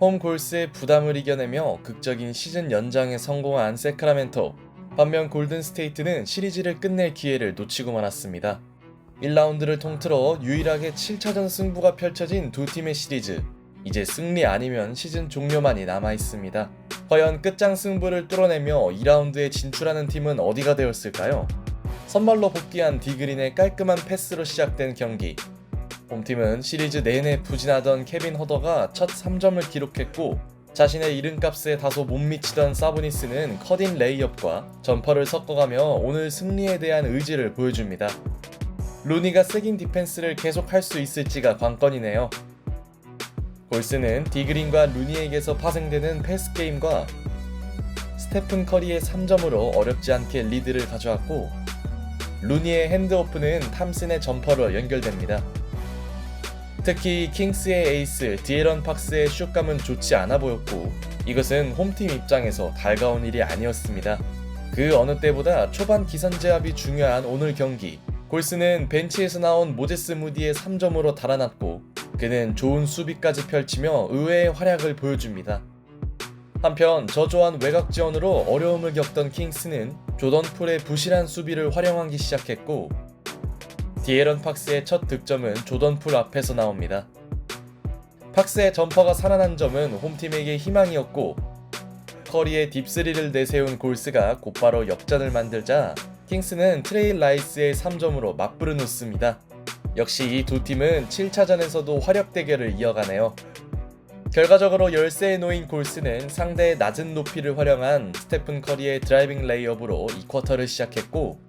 홈 골스의 부담을 이겨내며 극적인 시즌 연장에 성공한 세크라멘토. 반면 골든 스테이트는 시리즈를 끝낼 기회를 놓치고 말았습니다. 1라운드를 통틀어 유일하게 7차전 승부가 펼쳐진 두 팀의 시리즈. 이제 승리 아니면 시즌 종료만이 남아 있습니다. 과연 끝장 승부를 뚫어내며 2라운드에 진출하는 팀은 어디가 되었을까요? 선발로 복귀한 디그린의 깔끔한 패스로 시작된 경기. 홈팀은 시리즈 내내 부진하던 케빈 허더가 첫 3점을 기록했고 자신의 이름값에 다소 못 미치던 사보니스는 커딘 레이업과 점퍼를 섞어가며 오늘 승리에 대한 의지를 보여줍니다. 루니가 세긴 디펜스를 계속할 수 있을지가 관건이네요. 골스는 디그린과 루니에게서 파생되는 패스 게임과 스테픈 커리의 3점으로 어렵지 않게 리드를 가져왔고 루니의 핸드오프는 탐슨의 점퍼로 연결됩니다. 특히 킹스의 에이스 디에런 팍스의 슛감은 좋지 않아 보였고 이것은 홈팀 입장에서 달가운 일이 아니었습니다. 그 어느 때보다 초반 기선제압이 중요한 오늘 경기 골스는 벤치에서 나온 모제스 무디의 3점으로 달아났고 그는 좋은 수비까지 펼치며 의외의 활약을 보여줍니다. 한편 저조한 외곽 지원으로 어려움을 겪던 킹스는 조던 풀의 부실한 수비를 활용하기 시작했고 디에런 팍스의 첫 득점은 조던 풀 앞에서 나옵니다. 팍스의 점퍼가 살아난 점은 홈팀에게 희망이었고 커리의 딥스리를 내세운 골스가 곧바로 역전을 만들자 킹스는 트레일 라이스의 3점으로 맞불을 놓습니다. 역시 이 두 팀은 7차전에서도 화력 대결을 이어가네요. 결과적으로 열세에 놓인 골스는 상대의 낮은 높이를 활용한 스테픈 커리의 드라이빙 레이업으로 이 쿼터를 시작했고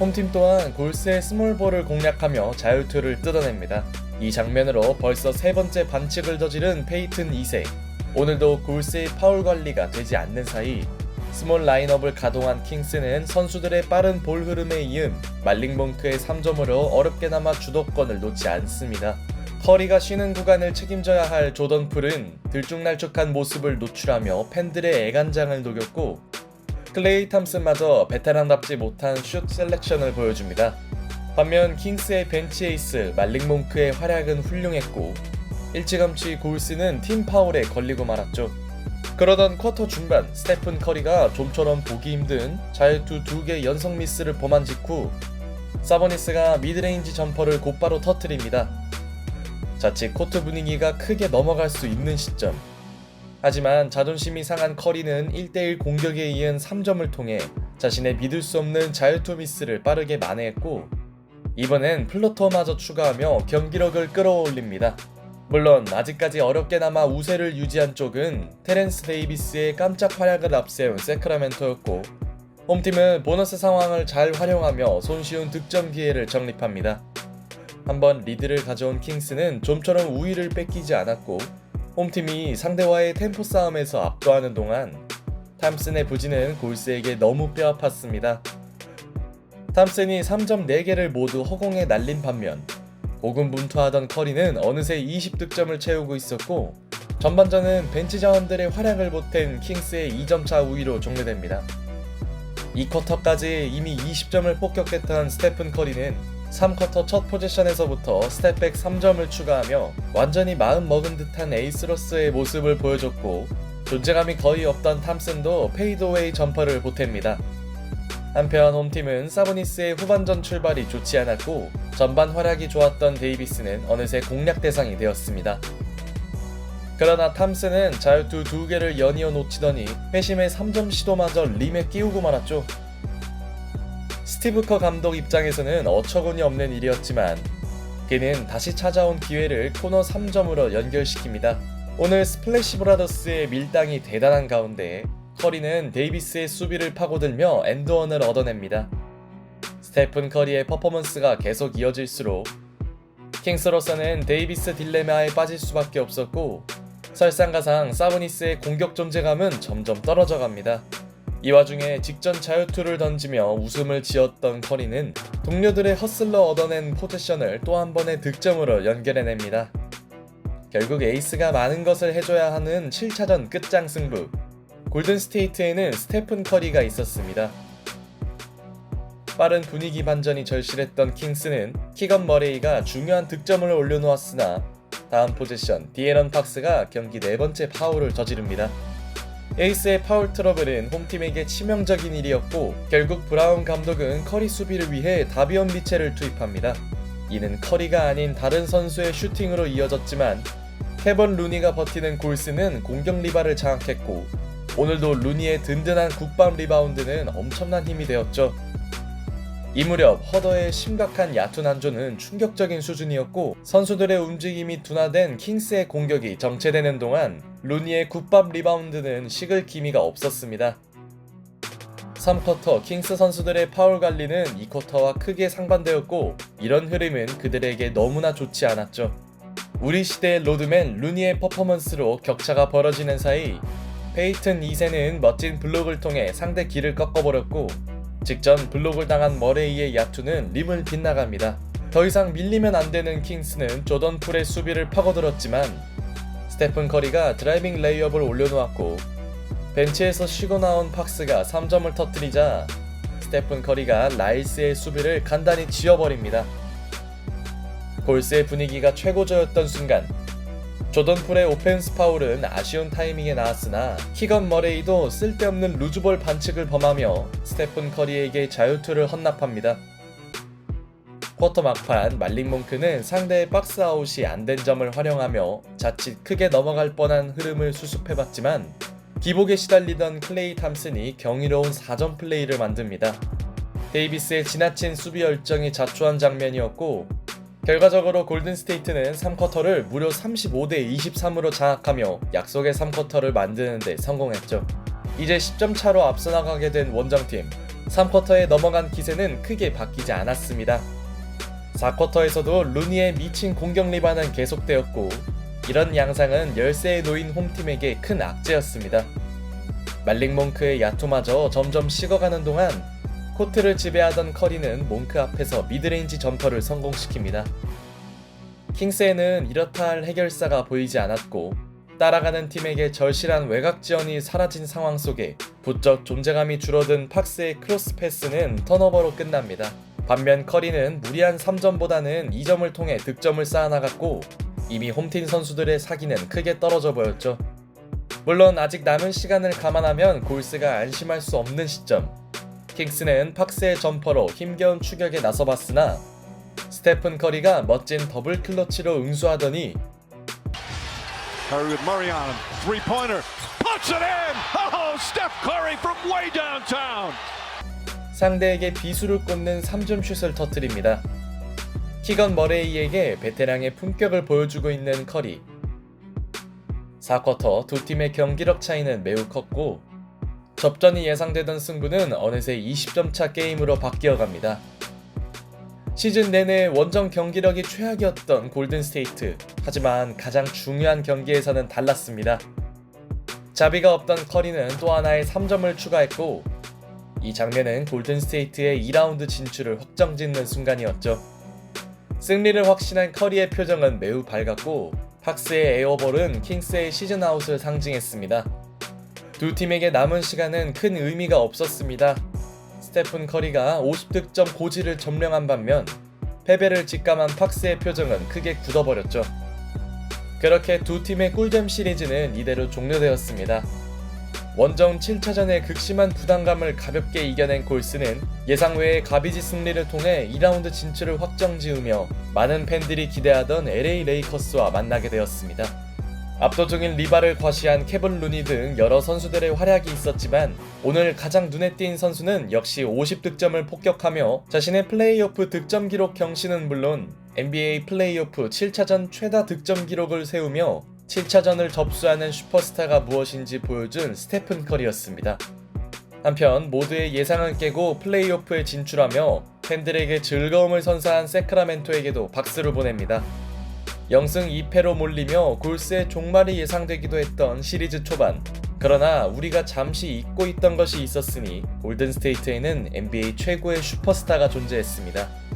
홈팀 또한 골스의 스몰볼을 공략하며 자유투를 뜯어냅니다. 이 장면으로 벌써 세 번째 반칙을 저지른 페이튼 2세. 오늘도 골스의 파울 관리가 되지 않는 사이 스몰 라인업을 가동한 킹스는 선수들의 빠른 볼 흐름에 이은 말링봉크의 3점으로 어렵게나마 주도권을 놓지 않습니다. 커리가 쉬는 구간을 책임져야 할 조던 풀은 들쭉날쭉한 모습을 노출하며 팬들의 애간장을 녹였고 클레이 탐슨마저 베테랑답지 못한 슛 셀렉션을 보여줍니다. 반면 킹스의 벤치 에이스 말링몽크의 활약은 훌륭했고 일찌감치 골스는 팀 파울에 걸리고 말았죠. 그러던 쿼터 중반 스테픈 커리가 좀처럼 보기 힘든 자유투 두 개 연속 미스를 범한 직후 사보니스가 미드레인지 점퍼를 곧바로 터트립니다. 자칫 코트 분위기가 크게 넘어갈 수 있는 시점. 하지만 자존심이 상한 커리는 1대1 공격에 이은 3점을 통해 자신의 믿을 수 없는 자유투 미스를 빠르게 만회했고 이번엔 플로터마저 추가하며 경기력을 끌어올립니다. 물론 아직까지 어렵게나마 우세를 유지한 쪽은 테렌스 데이비스의 깜짝 활약을 앞세운 세크라멘토였고 홈팀은 보너스 상황을 잘 활용하며 손쉬운 득점 기회를 정립합니다. 한번 리드를 가져온 킹스는 좀처럼 우위를 뺏기지 않았고 홈팀이 상대와의 템포 싸움에서 압도하는 동안 탐슨의 부진은 골스에게 너무 뼈아팠습니다. 탐슨이 3점 4개를 모두 허공에 날린 반면 고군분투하던 커리는 어느새 20득점을 채우고 있었고 전반전은 벤치 자원들의 활약을 보탠 킹스의 2점차 우위로 종료됩니다. 이 쿼터까지 이미 20점을 폭격했던 스테픈 커리는 3쿼터 첫 포지션에서부터 스텝백 3점을 추가하며 완전히 마음 먹은 듯한 에이스로서의 모습을 보여줬고 존재감이 거의 없던 탐슨도 페이드웨이 점퍼를 보탭니다. 한편 홈팀은 사보니스의 후반전 출발이 좋지 않았고 전반 활약이 좋았던 데이비스는 어느새 공략 대상이 되었습니다. 그러나 탐슨은 자유투 두 개를 연이어 놓치더니 회심의 3점 시도마저 림에 끼우고 말았죠. 스티브 커 감독 입장에서는 어처구니 없는 일이었지만 그는 다시 찾아온 기회를 코너 3점으로 연결시킵니다. 오늘 스플래시 브라더스의 밀당이 대단한 가운데 커리는 데이비스의 수비를 파고들며 엔드원을 얻어냅니다. 스테픈 커리의 퍼포먼스가 계속 이어질수록 킹스로서는 데이비스 딜레마에 빠질 수밖에 없었고 설상가상 사보니스의 공격 존재감은 점점 떨어져 갑니다. 이 와중에 직전 자유투를 던지며 웃음을 지었던 커리는 동료들의 허슬러 얻어낸 포지션을 또 한 번의 득점으로 연결해냅니다. 결국 에이스가 많은 것을 해줘야 하는 7차전 끝장 승부. 골든 스테이트에는 스테픈 커리가 있었습니다. 빠른 분위기 반전이 절실했던 킹스는 키건 머레이가 중요한 득점을 올려놓았으나 다음 포지션 디에런 팍스가 경기 네 번째 파울을 저지릅니다. 에이스의 파울 트러블은 홈팀에게 치명적인 일이었고 결국 브라운 감독은 커리 수비를 위해 다비언 미첼을 투입합니다. 이는 커리가 아닌 다른 선수의 슈팅으로 이어졌지만 케번 루니가 버티는 골스는 공격 리바를 장악했고 오늘도 루니의 든든한 국밥 리바운드는 엄청난 힘이 되었죠. 이 무렵 허더의 심각한 야투 난조는 충격적인 수준이었고 선수들의 움직임이 둔화된 킹스의 공격이 정체되는 동안 루니의 국밥 리바운드는 식을 기미가 없었습니다. 3쿼터 킹스 선수들의 파울 관리는 2쿼터와 크게 상반되었고 이런 흐름은 그들에게 너무나 좋지 않았죠. 우리 시대의 로드맨 루니의 퍼포먼스로 격차가 벌어지는 사이 페이튼 2세는 멋진 블록을 통해 상대 길을 꺾어버렸고 직전 블록을 당한 머레이의 야투는 림을 빗나갑니다. 더 이상 밀리면 안 되는 킹스는 조던 풀의 수비를 파고들었지만 스테픈 커리가 드라이빙 레이업을 올려놓았고 벤치에서 쉬고 나온 팍스가 3점을 터뜨리자 스테픈 커리가 라일스의 수비를 간단히 지워버립니다. 골스의 분위기가 최고조였던 순간 조던 풀의 오펜스 파울은 아쉬운 타이밍에 나왔으나 키건 머레이도 쓸데없는 루즈볼 반칙을 범하며 스테픈 커리에게 자유투를 헌납합니다. 쿼터 막판 말린 몽크는 상대의 박스 아웃이 안 된 점을 활용하며 자칫 크게 넘어갈 뻔한 흐름을 수습해봤지만 기복에 시달리던 클레이 탐슨이 경이로운 4점 플레이를 만듭니다. 데이비스의 지나친 수비 열정이 자초한 장면이었고 결과적으로 골든스테이트는 3쿼터를 무려 35대 23으로 장악하며 약속의 3쿼터를 만드는 데 성공했죠. 이제 10점 차로 앞서 나가게 된 원정팀. 3쿼터에 넘어간 기세는 크게 바뀌지 않았습니다. 4쿼터에서도 루니의 미친 공격 리바는 계속되었고 이런 양상은 열세에 놓인 홈팀에게 큰 악재였습니다. 말링 몽크의 야투마저 점점 식어가는 동안 코트를 지배하던 커리는 몽크 앞에서 미드레인지 점퍼를 성공시킵니다. 킹스에는 이렇다 할 해결사가 보이지 않았고 따라가는 팀에게 절실한 외곽 지원이 사라진 상황 속에 부쩍 존재감이 줄어든 팍스의 크로스 패스는 턴오버로 끝납니다. 반면 커리는 무리한 3점보다는 2점을 통해 득점을 쌓아나갔고 이미 홈팀 선수들의 사기는 크게 떨어져 보였죠. 물론 아직 남은 시간을 감안하면 골스가 안심할 수 없는 시점. 킹스는 팍스의 점퍼로 힘겨운 추격에 나서봤으나 스테픈 커리가 멋진 더블 클러치로 응수하더니. Oh. 상대에게 비수를 꽂는 3점 슛을 터뜨립니다. 키건 머레이에게 베테랑의 품격을 보여주고 있는 커리. 4쿼터 두 팀의 경기력 차이는 매우 컸고 접전이 예상되던 승부는 어느새 20점 차 게임으로 바뀌어 갑니다. 시즌 내내 원정 경기력이 최악이었던 골든 스테이트. 하지만 가장 중요한 경기에서는 달랐습니다. 자비가 없던 커리는 또 하나의 3점을 추가했고 이 장면은 골든 스테이트의 2라운드 진출을 확정짓는 순간이었죠. 승리를 확신한 커리의 표정은 매우 밝았고 팍스의 에어볼은 킹스의 시즌 아웃을 상징했습니다. 두 팀에게 남은 시간은 큰 의미가 없었습니다. 스테픈 커리가 50득점 고지를 점령한 반면 패배를 직감한 팍스의 표정은 크게 굳어버렸죠. 그렇게 두 팀의 꿀잼 시리즈는 이대로 종료되었습니다. 원정 7차전의 극심한 부담감을 가볍게 이겨낸 골스는 예상 외의 가비지 승리를 통해 2라운드 진출을 확정 지으며 많은 팬들이 기대하던 LA 레이커스와 만나게 되었습니다. 압도적인 리바를 과시한 케본 루니 등 여러 선수들의 활약이 있었지만 오늘 가장 눈에 띈 선수는 역시 50득점을 폭격하며 자신의 플레이오프 득점 기록 경신은 물론 NBA 플레이오프 7차전 최다 득점 기록을 세우며 7차전을 접수하는 슈퍼스타가 무엇인지 보여준 스테픈 커리였습니다. 한편 모두의 예상을 깨고 플레이오프에 진출하며 팬들에게 즐거움을 선사한 세크라멘토에게도 박수를 보냅니다. 0승 2패로 몰리며 골스의 종말이 예상되기도 했던 시리즈 초반. 그러나 우리가 잠시 잊고 있던 것이 있었으니 골든 스테이트에는 NBA 최고의 슈퍼스타가 존재했습니다.